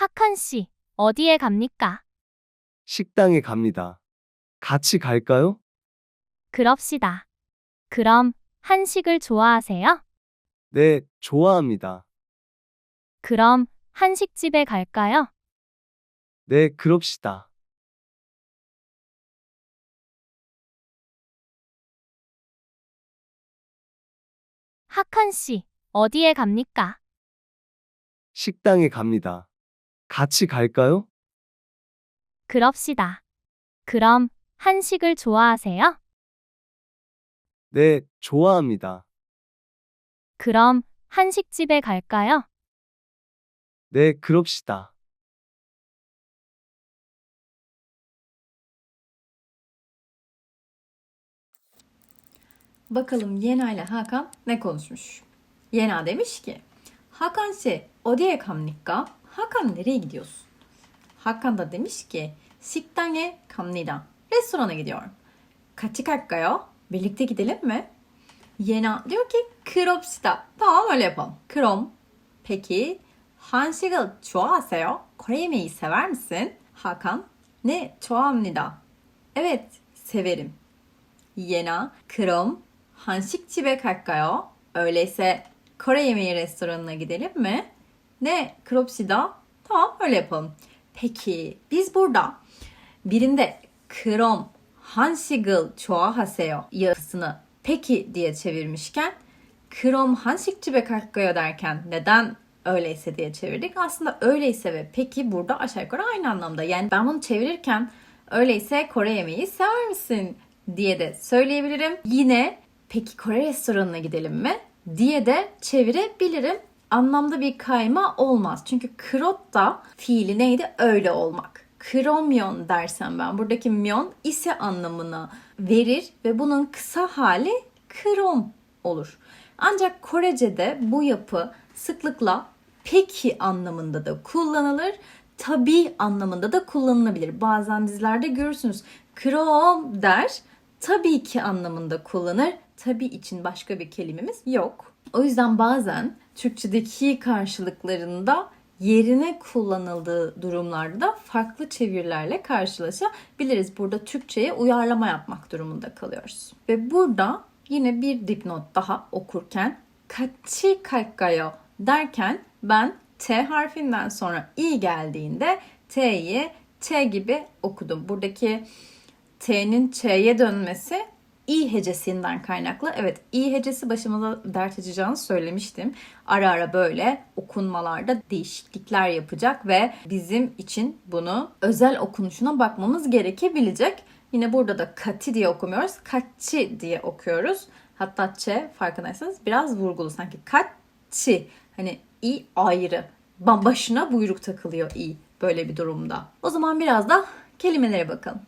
하칸 씨, 어디에 갑니까? 식당에 갑니다. 같이 갈까요? 그럽시다. 그럼 한식을 좋아하세요? 네, 좋아합니다. 그럼 한식집에 갈까요? 네, 그럽시다. 하칸 씨, 어디에 갑니까? 식당에 갑니다. 같이 갈까요? 그럽시다. 그럼 한식을 좋아하세요? 네, 좋아합니다. 그럼 한식집에 갈까요? 네, 그럽시다. Bakalım Yena ile Hakan ne konuşmuş? Yena demiş ki Hakan 씨 어디에 갑니까? Hakan nereye gidiyorsun? Hakan da demiş ki 식당에 갑니다. Restorana gidiyorum. Kaçı 갈까요? Birlikte gidelim mi? Yena diyor ki 그럽시다. Tamam öyle yapalım. 그럼 peki 한식을 좋아하세요? Kore yemeği sever misin? Hakan ne 좋아합니다. Evet severim. Yena, 그럼 한식집에 갈까요? Öyleyse Kore yemeği restoranına gidelim mi? ne kropsida. Tamam öyle yapalım. Peki biz burada birinde krom hansigıl çoğa haseyo yazısını peki diye çevirmişken krom hansikçi be bekakkoya derken neden öyleyse diye çevirdik. Aslında öyleyse ve peki burada aşağı yukarı aynı anlamda. Yani ben bunu çevirirken öyleyse Kore yemeği sever misin diye de söyleyebilirim. Yine peki Kore restoranına gidelim mi diye de çevirebilirim. Anlamda bir kayma olmaz. Çünkü krot da fiili neydi? Öyle olmak. Kromyon dersem ben buradaki myon ise anlamına verir ve bunun kısa hali krom olur. Ancak Korece'de bu yapı sıklıkla peki anlamında da kullanılır. Tabi anlamında da kullanılabilir. Bazen dizilerde görürsünüz. Krom der. Tabii ki anlamında kullanır. Tabii için başka bir kelimemiz yok. O yüzden bazen Türkçedeki karşılıklarında yerine kullanıldığı durumlarda da farklı çevirilerle karşılaşabiliriz. Burada Türkçe'ye uyarlama yapmak durumunda kalıyoruz. Ve burada yine bir dipnot daha okurken kaçı kalkayo derken ben T harfinden sonra i geldiğinde T'yi T gibi okudum. Buradaki T'nin Ç'ye dönmesi i hecesinden kaynaklı. Evet i hecesi başımıza dert açacağını söylemiştim. Ara ara böyle okunmalarda değişiklikler yapacak ve bizim için bunu özel okunuşuna bakmamız gerekebilecek. Yine burada da kati diye okumuyoruz. Kaçı diye okuyoruz. Hatta ç farkındaysanız biraz vurgulu sanki kaçı. Hani i ayrı. Başına buyruk takılıyor i böyle bir durumda. O zaman biraz da kelimelere bakalım.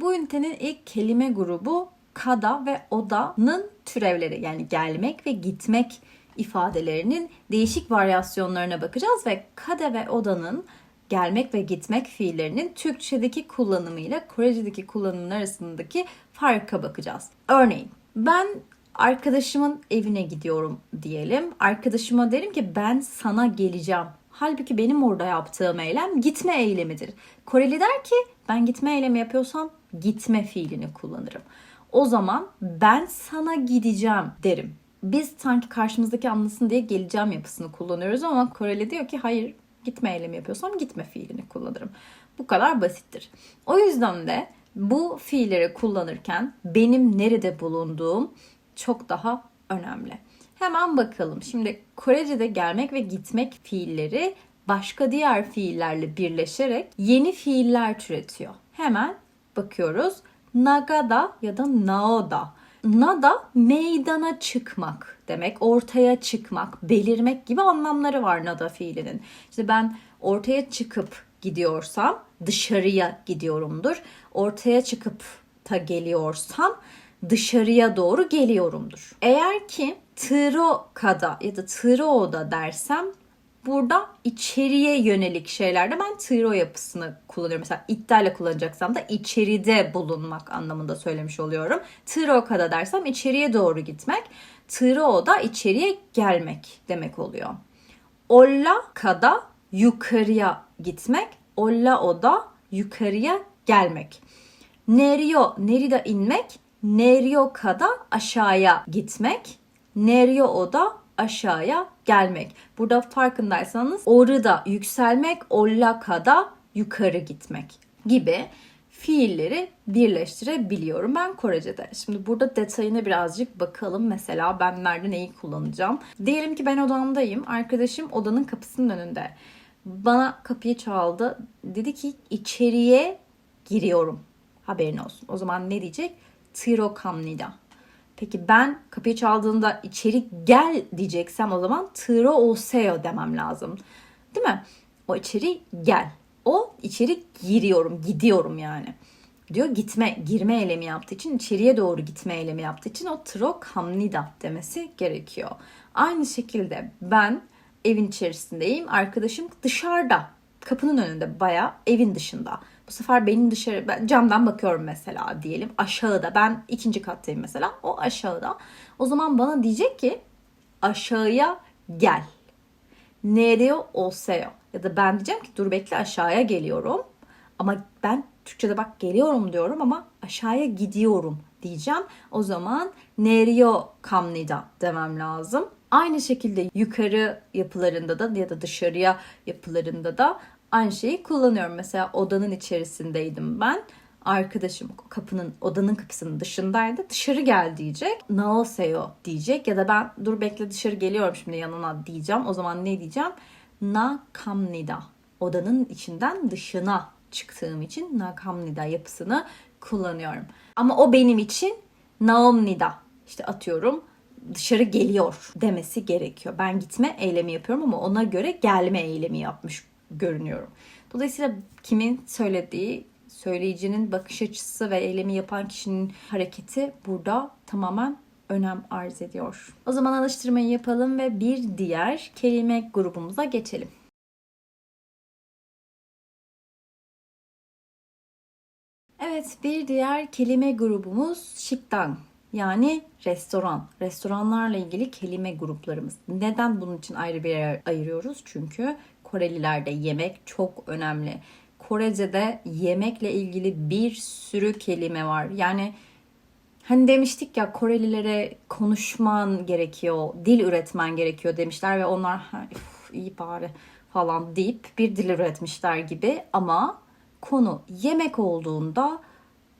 Bu ünitenin ilk kelime grubu kada ve oda'nın türevleri yani gelmek ve gitmek ifadelerinin değişik varyasyonlarına bakacağız ve kada ve oda'nın gelmek ve gitmek fiillerinin Türkçedeki kullanımıyla Korece'deki kullanımın arasındaki farka bakacağız. Örneğin ben arkadaşımın evine gidiyorum diyelim. Arkadaşıma derim ki ben sana geleceğim. Halbuki benim orada yaptığım eylem gitme eylemidir. Koreli der ki ben gitme eylemi yapıyorsam gitme fiilini kullanırım. O zaman ben sana gideceğim derim. Biz sanki karşımızdaki anlasın diye geleceğim yapısını kullanıyoruz ama Koreli diyor ki hayır gitme eylemi yapıyorsam gitme fiilini kullanırım. Bu kadar basittir. O yüzden de bu fiilleri kullanırken benim nerede bulunduğum çok daha önemli. Hemen bakalım. Şimdi Korece'de gelmek ve gitmek fiilleri başka diğer fiillerle birleşerek yeni fiiller türetiyor. Hemen bakıyoruz. Nagada ya da naoda. Nada meydana çıkmak demek, ortaya çıkmak, belirmek gibi anlamları var nada fiilinin. İşte ben ortaya çıkıp gidiyorsam dışarıya gidiyorumdur. Ortaya çıkıp ta geliyorsam dışarıya doğru geliyorumdur. Eğer ki tro kada ya da troda dersem Burada içeriye yönelik şeylerde ben tiro yapısını kullanıyorum. Mesela iddiayla kullanacaksam da içeride bulunmak anlamında söylemiş oluyorum. Tiro kada dersem içeriye doğru gitmek. Tiro da içeriye gelmek demek oluyor. Olla kada yukarıya gitmek. Olla o da yukarıya gelmek. Nerio, nerida inmek. Nerio kada aşağıya gitmek. Nerio o da aşağıya gelmek. Burada farkındaysanız orı da yükselmek, olla kada yukarı gitmek gibi fiilleri birleştirebiliyorum ben Korece'de. Şimdi burada detayına birazcık bakalım. Mesela ben nerede neyi kullanacağım. Diyelim ki ben odamdayım. Arkadaşım odanın kapısının önünde. Bana kapıyı çaldı. Dedi ki içeriye giriyorum. Haberin olsun. O zaman ne diyecek? Tiro kamnida. Peki ben kapıyı çaldığında içeri gel diyeceksem o zaman tiro oseo demem lazım. Değil mi? O içeri gel. O içeri giriyorum, gidiyorum yani. Diyor gitme, girme eylemi yaptığı için, içeriye doğru gitme eylemi yaptığı için o tro kamnida demesi gerekiyor. Aynı şekilde ben evin içerisindeyim, arkadaşım dışarıda, kapının önünde bayağı evin dışında. Bu sefer benim dışarı ben camdan bakıyorum mesela diyelim aşağıda ben ikinci kattayım mesela o aşağıda. O zaman bana diyecek ki aşağıya gel. Nereye olseo ya da ben diyeceğim ki dur bekle aşağıya geliyorum. Ama ben Türkçe'de bak geliyorum diyorum ama aşağıya gidiyorum diyeceğim. O zaman nereo kamnida demem lazım. Aynı şekilde yukarı yapılarında da ya da dışarıya yapılarında da aynı şeyi kullanıyorum. Mesela odanın içerisindeydim ben. Arkadaşım kapının odanın kapısının dışındaydı. Dışarı gel diyecek. Naoseo diyecek ya da ben dur bekle dışarı geliyorum şimdi yanına diyeceğim. O zaman ne diyeceğim? Na kamnida. Odanın içinden dışına çıktığım için na kamnida yapısını kullanıyorum. Ama o benim için naomnida. İşte atıyorum dışarı geliyor demesi gerekiyor. Ben gitme eylemi yapıyorum ama ona göre gelme eylemi yapmış görünüyorum. Dolayısıyla kimin söylediği, söyleyicinin bakış açısı ve eylemi yapan kişinin hareketi burada tamamen önem arz ediyor. O zaman alıştırmayı yapalım ve bir diğer kelime grubumuza geçelim. Evet, bir diğer kelime grubumuz şiktan. Yani restoran. Restoranlarla ilgili kelime gruplarımız. Neden bunun için ayrı bir yer ayırıyoruz? Çünkü Korelilerde yemek çok önemli. Korece'de yemekle ilgili bir sürü kelime var. Yani hani demiştik ya Korelilere konuşman gerekiyor, dil üretmen gerekiyor demişler ve onlar "Ha, üf, iyi bari falan deyip bir dil üretmişler gibi ama konu yemek olduğunda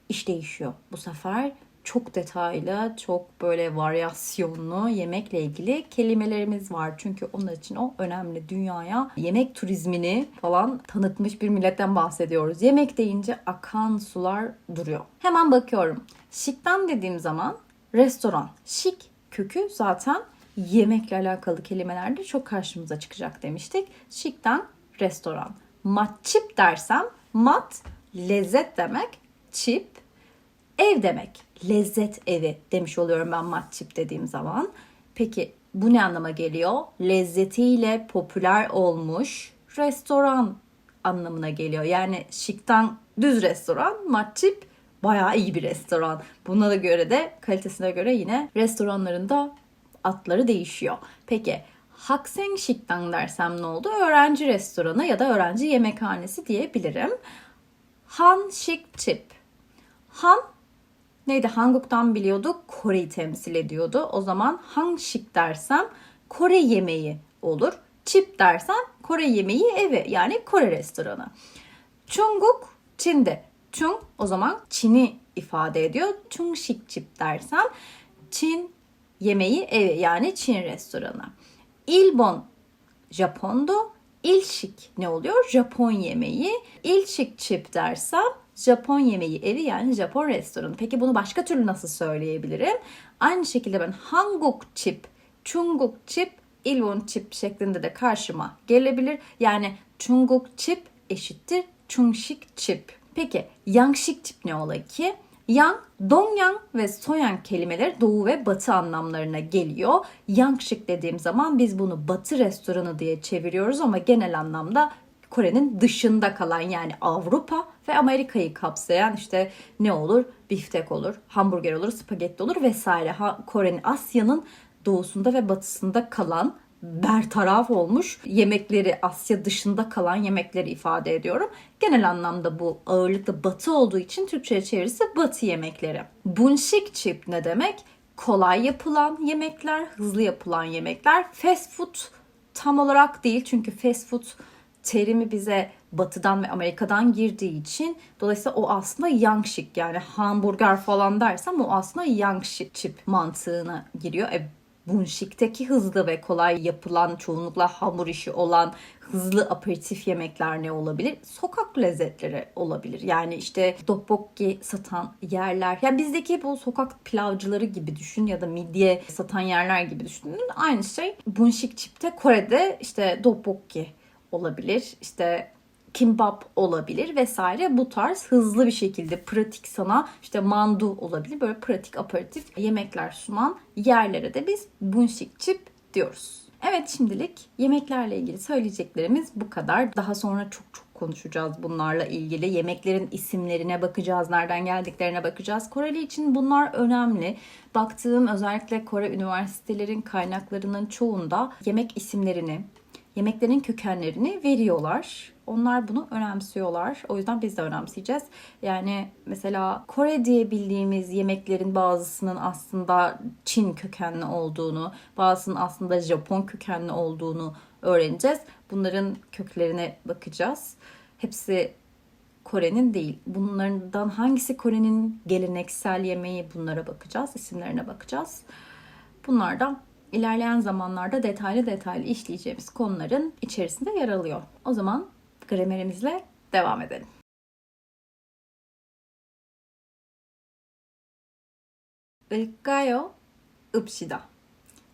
iş değişiyor. Bu sefer çok detaylı, çok böyle varyasyonlu yemekle ilgili kelimelerimiz var. Çünkü onlar için o önemli. Dünyaya yemek turizmini falan tanıtmış bir milletten bahsediyoruz. Yemek deyince akan sular duruyor. Hemen bakıyorum. Şiktan dediğim zaman restoran. Şik kökü zaten yemekle alakalı kelimelerde çok karşımıza çıkacak demiştik. Şiktan restoran. Matçip dersem mat lezzet demek. Çip ev demek. Lezzet evi demiş oluyorum ben matçip dediğim zaman. Peki bu ne anlama geliyor? Lezzetiyle popüler olmuş restoran anlamına geliyor. Yani şıktan düz restoran, matçip bayağı iyi bir restoran. Buna da göre de kalitesine göre yine restoranlarında adları değişiyor. Peki Hakseng Şiktan dersem ne oldu? Öğrenci restoranı ya da öğrenci yemekhanesi diyebilirim. Han Şik Chip. Han neydi? Hanguk'tan biliyorduk. Kore'yi temsil ediyordu. O zaman Hangşik dersem Kore yemeği olur. Chip dersem Kore yemeği evi yani Kore restoranı. Çunguk Çin'de. Chung o zaman Çin'i ifade ediyor. Chungshik Chip dersem Çin yemeği evi yani Çin restoranı. İlbon Japondo. İlşik ne oluyor? Japon yemeği. İlşik chip dersem Japon yemeği evi yani Japon restoranı. Peki bunu başka türlü nasıl söyleyebilirim? Aynı şekilde ben Hanguk chip, Chunguk chip, Ilwon chip şeklinde de karşıma gelebilir. Yani Chunguk chip eşittir Chungshik chip. Peki Yangshik chip ne ola ki? Yang, Dongyang ve Soyang kelimeleri doğu ve batı anlamlarına geliyor. Yangshik dediğim zaman biz bunu batı restoranı diye çeviriyoruz ama genel anlamda Kore'nin dışında kalan yani Avrupa ve Amerika'yı kapsayan işte ne olur? Biftek olur, hamburger olur, spagetti olur vesaire. Ha, Kore'nin Asya'nın doğusunda ve batısında kalan bertaraf olmuş yemekleri Asya dışında kalan yemekleri ifade ediyorum. Genel anlamda bu ağırlıklı batı olduğu için Türkçe'ye çevirisi batı yemekleri. Bunshik chip ne demek? Kolay yapılan yemekler, hızlı yapılan yemekler. Fast food tam olarak değil çünkü fast food terimi bize batıdan ve Amerika'dan girdiği için dolayısıyla o aslında yangshik yani hamburger falan dersem o aslında yangshik chip mantığına giriyor. E, Bunşik'teki hızlı ve kolay yapılan çoğunlukla hamur işi olan hızlı aperatif yemekler ne olabilir? Sokak lezzetleri olabilir. Yani işte tteokbokki satan yerler. Yani bizdeki bu sokak pilavcıları gibi düşün ya da midye satan yerler gibi düşünün. Aynı şey Bunşik çipte Kore'de işte tteokbokki olabilir. İşte kimbap olabilir vesaire bu tarz hızlı bir şekilde pratik sana işte mandu olabilir böyle pratik aperatif yemekler sunan yerlere de biz bunshik chip diyoruz. Evet şimdilik yemeklerle ilgili söyleyeceklerimiz bu kadar. Daha sonra çok çok konuşacağız bunlarla ilgili. Yemeklerin isimlerine bakacağız, nereden geldiklerine bakacağız. Koreli için bunlar önemli. Baktığım özellikle Kore üniversitelerin kaynaklarının çoğunda yemek isimlerini, yemeklerin kökenlerini veriyorlar. Onlar bunu önemsiyorlar. O yüzden biz de önemseyeceğiz. Yani mesela Kore diye bildiğimiz yemeklerin bazısının aslında Çin kökenli olduğunu, bazısının aslında Japon kökenli olduğunu öğreneceğiz. Bunların köklerine bakacağız. Hepsi Kore'nin değil. Bunlardan hangisi Kore'nin geleneksel yemeği bunlara bakacağız. isimlerine bakacağız. Bunlar da ilerleyen zamanlarda detaylı detaylı işleyeceğimiz konuların içerisinde yer alıyor. O zaman gramerimizle devam edelim. Ilkayo ıpşida.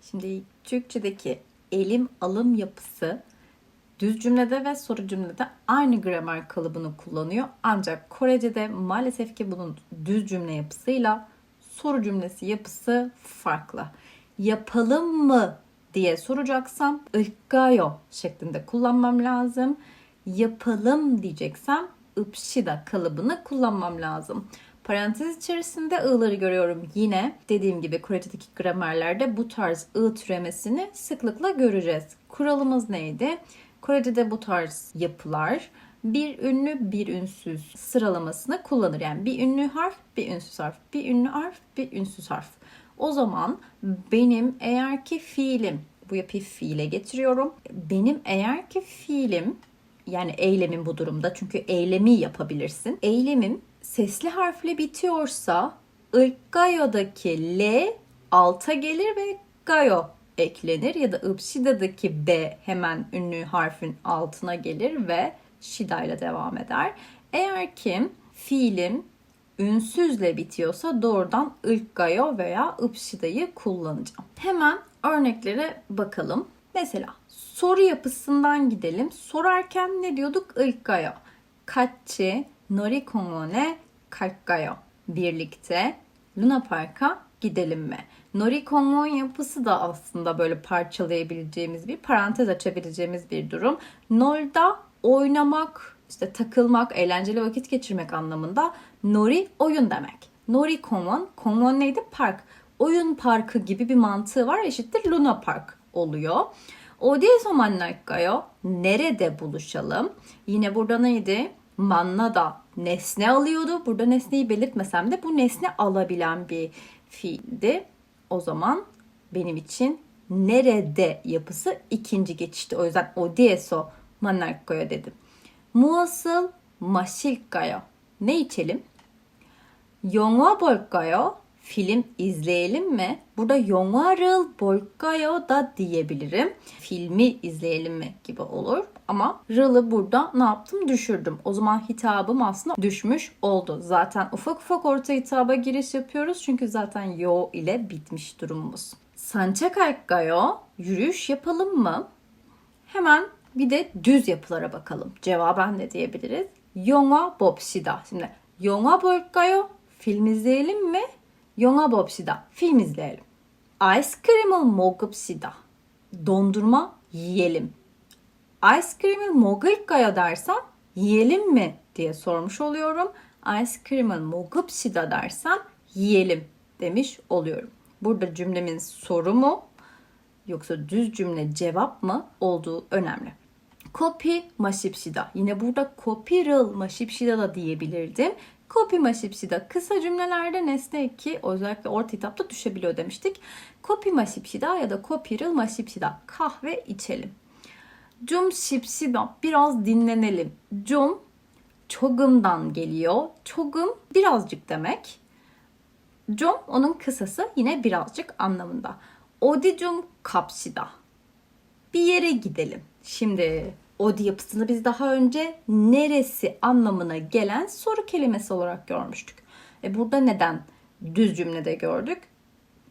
Şimdi Türkçedeki elim alım yapısı düz cümlede ve soru cümlede aynı gramer kalıbını kullanıyor. Ancak Korece'de maalesef ki bunun düz cümle yapısıyla soru cümlesi yapısı farklı yapalım mı diye soracaksam ıkkayo şeklinde kullanmam lazım. Yapalım diyeceksem ıpşida kalıbını kullanmam lazım. Parantez içerisinde ı'ları görüyorum. Yine dediğim gibi Kureti'deki gramerlerde bu tarz ı türemesini sıklıkla göreceğiz. Kuralımız neydi? Kore'de bu tarz yapılar bir ünlü bir ünsüz sıralamasını kullanır. Yani bir ünlü harf, bir ünsüz harf, bir ünlü harf, bir ünsüz harf. O zaman benim eğer ki fiilim, bu yapıyı fiile getiriyorum. Benim eğer ki fiilim yani eylemin bu durumda çünkü eylemi yapabilirsin. Eylemim sesli harfle bitiyorsa ıl까요'daki L alta gelir ve gayo eklenir ya da ıpşida'daki B hemen ünlü harfin altına gelir ve şida ile devam eder. Eğer ki fiilim ünsüzle bitiyorsa doğrudan ıkgayo veya ıpşidayı kullanacağım. Hemen örneklere bakalım. Mesela soru yapısından gidelim. Sorarken ne diyorduk? ıkgayo. Kaççi, nori kongone. Birlikte Luna Park'a gidelim mi? Nori yapısı da aslında böyle parçalayabileceğimiz bir parantez açabileceğimiz bir durum. Nol'da oynamak, işte takılmak, eğlenceli vakit geçirmek anlamında nori oyun demek. Nori komon, komon neydi? Park. Oyun parkı gibi bir mantığı var eşittir Luna Park oluyor. Odiezo mannakkayo nerede buluşalım? Yine burada neydi? Manna da nesne alıyordu. Burada nesneyi belirtmesem de bu nesne alabilen bir fiildi. O zaman benim için nerede yapısı ikinci geçişti. O yüzden odieso mannakkayo dedim. 무엇을 마실까요? Ne içelim? 영화 볼까요? Film izleyelim mi? Burada 영화를 볼까요 da diyebilirim. Filmi izleyelim mi gibi olur. Ama r'lı burada ne yaptım? Düşürdüm. O zaman hitabım aslında düşmüş oldu. Zaten ufak ufak orta hitaba giriş yapıyoruz. Çünkü zaten yo ile bitmiş durumumuz. 산책할까요? Yürüyüş yapalım mı? Hemen bir de düz yapılara bakalım. Cevaben de diyebiliriz. Yonga bopsida. Şimdi yonga bolkayo film izleyelim mi? Yonga bopsida. Film izleyelim. Ice cream'ı mogupsida. Dondurma yiyelim. Ice cream'ı mogulkayo dersem yiyelim mi diye sormuş oluyorum. Ice cream'ı mogupsida dersem yiyelim demiş oluyorum. Burada cümlemin soru mu yoksa düz cümle cevap mı olduğu önemli. Kopi maşipşida. Yine burada kopirıl maşipşida da diyebilirdim. Kopi maşipşida kısa cümlelerde nesne eki özellikle orta hitapta düşebiliyor demiştik. Kopi maşipşida ya da kopirıl maşipşida. Kahve içelim. Cum şipşida biraz dinlenelim. Cum çogumdan geliyor. Çogum birazcık demek. Cum onun kısası yine birazcık anlamında. Odi cum kapşida. Bir yere gidelim. Şimdi odi yapısını biz daha önce neresi anlamına gelen soru kelimesi olarak görmüştük. E burada neden düz cümlede gördük?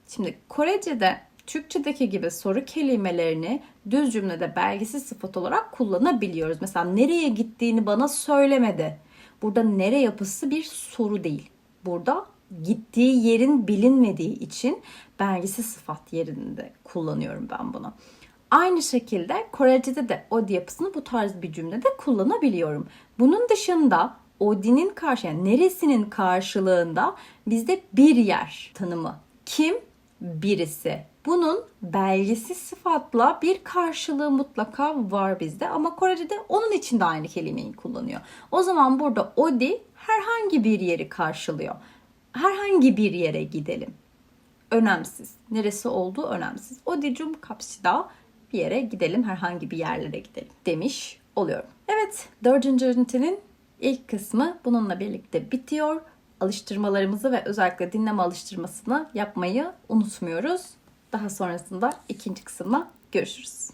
Şimdi Korece'de Türkçedeki gibi soru kelimelerini düz cümlede belgisiz sıfat olarak kullanabiliyoruz. Mesela nereye gittiğini bana söylemedi. Burada nere yapısı bir soru değil. Burada gittiği yerin bilinmediği için belgisiz sıfat yerinde kullanıyorum ben bunu. Aynı şekilde Korece'de de odi yapısını bu tarz bir cümlede kullanabiliyorum. Bunun dışında odinin karşı yani neresinin karşılığında bizde bir yer tanımı. Kim? Birisi. Bunun belgesiz sıfatla bir karşılığı mutlaka var bizde ama Korece'de onun için de aynı kelimeyi kullanıyor. O zaman burada odi herhangi bir yeri karşılıyor. Herhangi bir yere gidelim. Önemsiz. Neresi olduğu önemsiz. Odi cum kapsida bir yere gidelim, herhangi bir yerlere gidelim demiş oluyorum. Evet, dördüncü ünitenin ilk kısmı bununla birlikte bitiyor. Alıştırmalarımızı ve özellikle dinleme alıştırmasını yapmayı unutmuyoruz. Daha sonrasında ikinci kısımla görüşürüz.